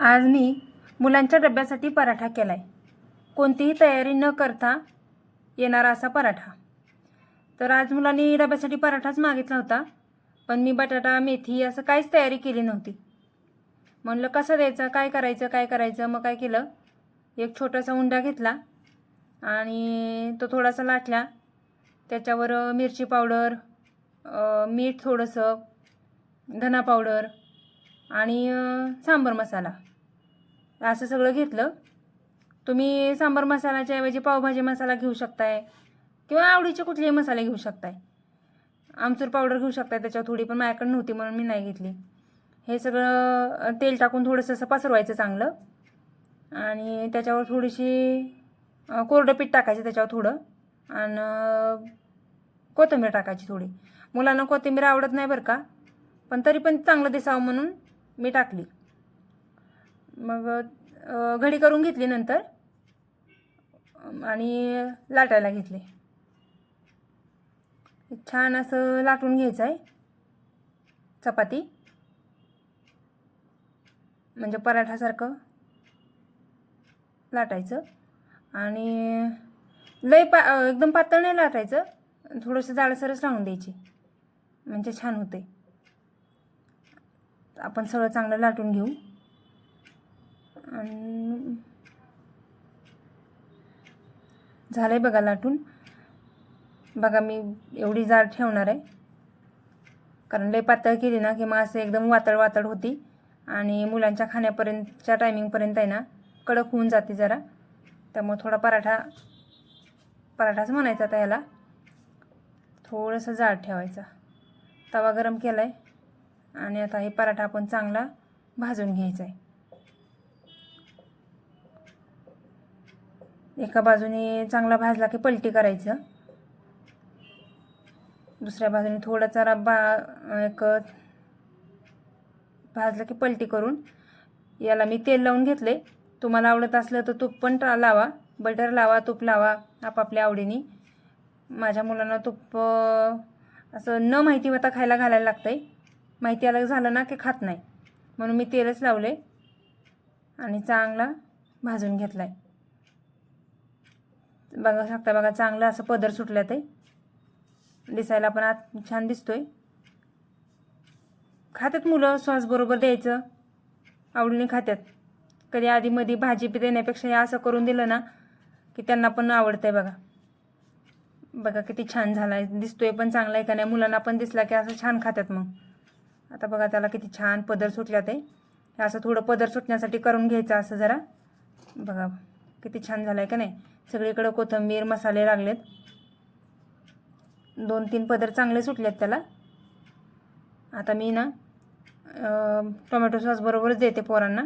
आज मी मुलांच्या डब्यासाठी पराठा केला आहे कोणतीही तयारी न करता येणारा असा पराठा. तर आज मुलांनी डब्यासाठी पराठाच मागितला होता पण मी बटाटा मेथी असं काहीच तयारी केली नव्हती. म्हणलं कसं द्यायचं काय करायचं काय करायचं मग काय केलं? एक छोटासा उंडा घेतला आणि तो थोडासा लाटला. त्याच्यावर मिरची पावडर मीठ थोडंसं धना पावडर आणि सांबर मसाला. असं सगळं घेतलं. तुम्ही सांबर मसाल्याच्या ऐवजी पावभाजी मसाला घेऊ शकताय किंवा आवडीचे कुठलेही मसाले घेऊ शकताय. आमचूर पावडर घेऊ शकताय त्याच्यावर थोडी पण माझ्याकडे नव्हती म्हणून मी नाही घेतली. हे सगळं तेल टाकून थोडंसं असं पसरवायचं चांगलं. आणि त्याच्यावर थोडीशी कोरडं पीठ टाकायचं त्याच्यावर थोडं. आणि कोथिंबीर टाकायची थोडी. मुलांना कोथिंबीर आवडत नाही बरं का पण तरी पण चांगलं दिसावं म्हणून मी टाकली. मग घडी करून घेतली नंतर आणि लाटायला घेतले. छान असं लाटून घ्यायचं आहे. चपाती. म्हणजे पराठासारखं लाटायचं. आणि लय पा एकदम पातळ नाही लाटायचं. थोडंसं जाडसरच राहून द्यायची. म्हणजे छान होते आपण सगळं चांगलं लाटून घेऊ. आणि झालं आहे बघा लाटून. बघा मी एवढी जाड ठेवणार आहे. कारण लय पातळ केली ना की मग असं एकदम वातळ वातळ होती. आणि मुलांच्या खाण्यापर्यंतच्या टायमिंगपर्यंत आहे ना कडक होऊन जाते जरा. त्यामुळे थोडा पराठा पराठाच म्हणायचा आता याला थोडंसं जाड ठेवायचा. तवा गरम केला आहे आणि आता हे पराठा आपण चांगला भाजून घ्यायचा आहे एका बाजूने चांगला भाजला की पलटी करायचं. दुसऱ्या बाजूने थोडा रब्बा बा एक भाजलं की पलटी करून याला मी तेल लावून घेतले. तुम्हाला आवडत असलं तर तूप पण लावा. बटर लावा तूप लावा आपापल्या आवडीने. माझ्या मुलांना तूप असं न माहिती होता खायला घालायला लागतं आहे माहिती अलग झालं ना की खात नाही. म्हणून मी तेलच लावले आणि चांगला भाजून घेतला आहे बघा शकता बघा चांगलं असं पदर सुटल्यात आहे दिसायला पण आत छान दिसतोय. खात्यात मुलं सॉस बरोबर द्यायचं आवडीने खात्यात. कधी आधीमध्ये भाजी पी देण्यापेक्षा हे असं करून दिलं ना की त्यांना पण आवडतंय बघा. बघा किती छान झाला आहे दिसतोय पण चांगला आहे का नाही मुलांना पण दिसला की असं छान खात्यात मग. आता बघा त्याला किती छान पदर सुटल्यात आहे हे असं थोडं पदर सुटण्यासाठी करून घ्यायचं असं जरा. बघा किती छान झालं आहे का नाही. सगळीकडं कोथिंबीर मसाले लागलेत. दोन तीन पदर चांगले सुटलेत त्याला. आता मी ना टोमॅटो सॉसबरोबरच देते पोरांना.